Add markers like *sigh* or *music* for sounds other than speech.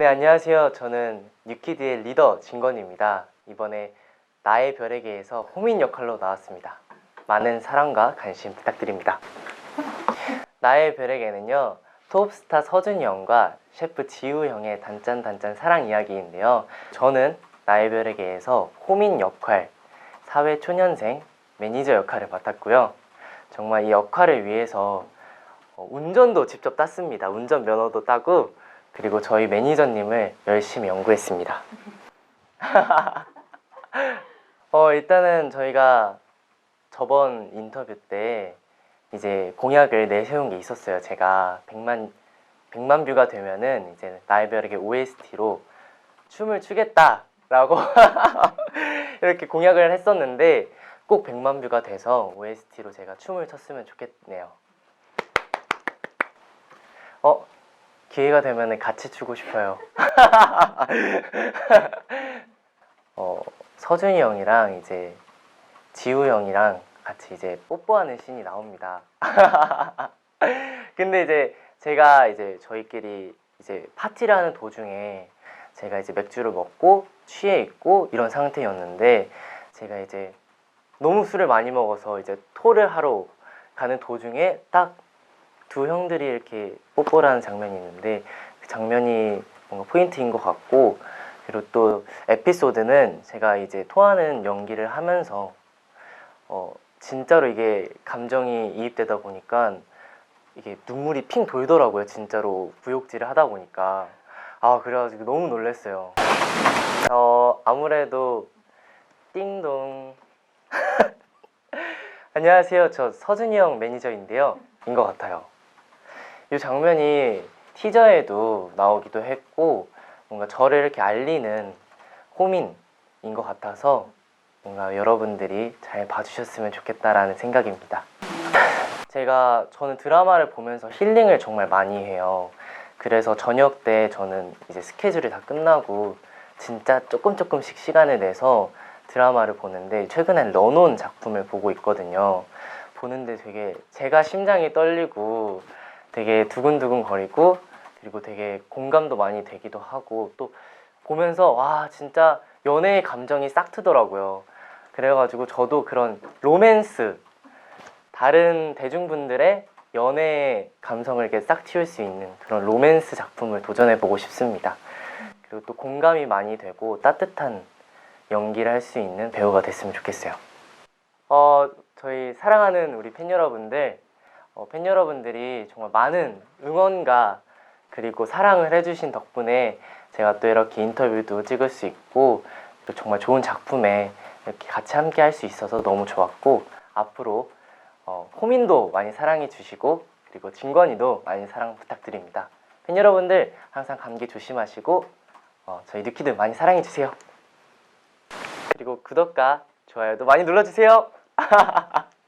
네, 안녕하세요. 저는 뉴키드의 리더 진건입니다. 이번에 나의 별에게에서 호민 역할로 나왔습니다. 많은 사랑과 관심 부탁드립니다. 나의 별에게는요, 톱스타 서준이 형과 셰프 지우 형의 단짠단짠 사랑 이야기인데요. 저는 나의 별에게에서 호민 역할, 사회 초년생 매니저 역할을 맡았고요. 정말 이 역할을 위해서 어, 운전도 직접 땄습니다. 운전 면허도 따고 그리고 저희 매니저님을 열심히 연구했습니다. *laughs* 어, 일단은 저희가 저번 인터뷰 때 이제 공약을 내세운 게 있었어요. 제가 100만 100만 뷰가 되면은 이제 나의 별에게 OST로 춤을 추겠다 라고 *laughs* 이렇게 공약을 했었는데 꼭 100만 뷰가 돼서 OST로 제가 춤을 췄으면 좋겠네요. 어, 기회가 되면 같이 추고 싶어요. *laughs* 어, 서준이 형이랑 이제 지우 형이랑 같이 이제 뽀뽀하는 씬이 나옵니다. *laughs* 근데 이제 제가 이제 저희끼리 이제 파티를 하는 도중에 제가 이제 맥주를 먹고 취해 있고 이런 상태였는데 제가 이제 너무 술을 많이 먹어서 이제 토를 하러 가는 도중에 딱 두 형들이 이렇게 뽀뽀를 하는 장면이 있는데 그 장면이 뭔가 포인트인 것 같고 그리고 또 에피소드는 제가 이제 토하는 연기를 하면서 어 진짜로 이게 감정이 이입되다 보니까 이게 눈물이 핑 돌더라고요 진짜로 구역질을 하다 보니까. 아 그래가지고 너무 놀랐어요. 어 아무래도 띵동. *laughs* 안녕하세요. 저 서준이 형 매니저인데요. 인 것 같아요 이 장면이 티저에도 나오기도 했고 뭔가 저를 이렇게 알리는 호민인 것 같아서 뭔가 여러분들이 잘 봐주셨으면 좋겠다라는 생각입니다. 제가 저는 드라마를 보면서 힐링을 정말 많이 해요. 그래서 저녁 때 저는 이제 스케줄이 다 끝나고 진짜 조금 조금씩 시간을 내서 드라마를 보는데 최근엔 런온 작품을 보고 있거든요. 보는데 되게 제가 심장이 떨리고 되게 두근두근 거리고 그리고 되게 공감도 많이 되기도 하고 또 보면서 와 진짜 연애의 감정이 싹 트더라고요. 그래가지고 저도 그런 로맨스 다른 대중분들의 연애 감성을 이렇게 싹 틔울 수 있는 그런 로맨스 작품을 도전해 보고 싶습니다. 그리고 또 공감이 많이 되고 따뜻한 연기를 할 수 있는 배우가 됐으면 좋겠어요. 어, 저희 사랑하는 우리 팬 여러분들, 어, 팬 여러분들이 정말 많은 응원과 그리고 사랑을 해주신 덕분에 제가 또 이렇게 인터뷰도 찍을 수 있고 또 정말 좋은 작품에 이렇게 같이 함께 할 수 있어서 너무 좋았고 앞으로 어, 호민도 많이 사랑해 주시고 그리고 진건이도 많이 사랑 부탁드립니다. 팬 여러분들 항상 감기 조심하시고 어, 저희 뉴키드 많이 사랑해 주세요. 그리고 구독과 좋아요도 많이 눌러주세요. *laughs*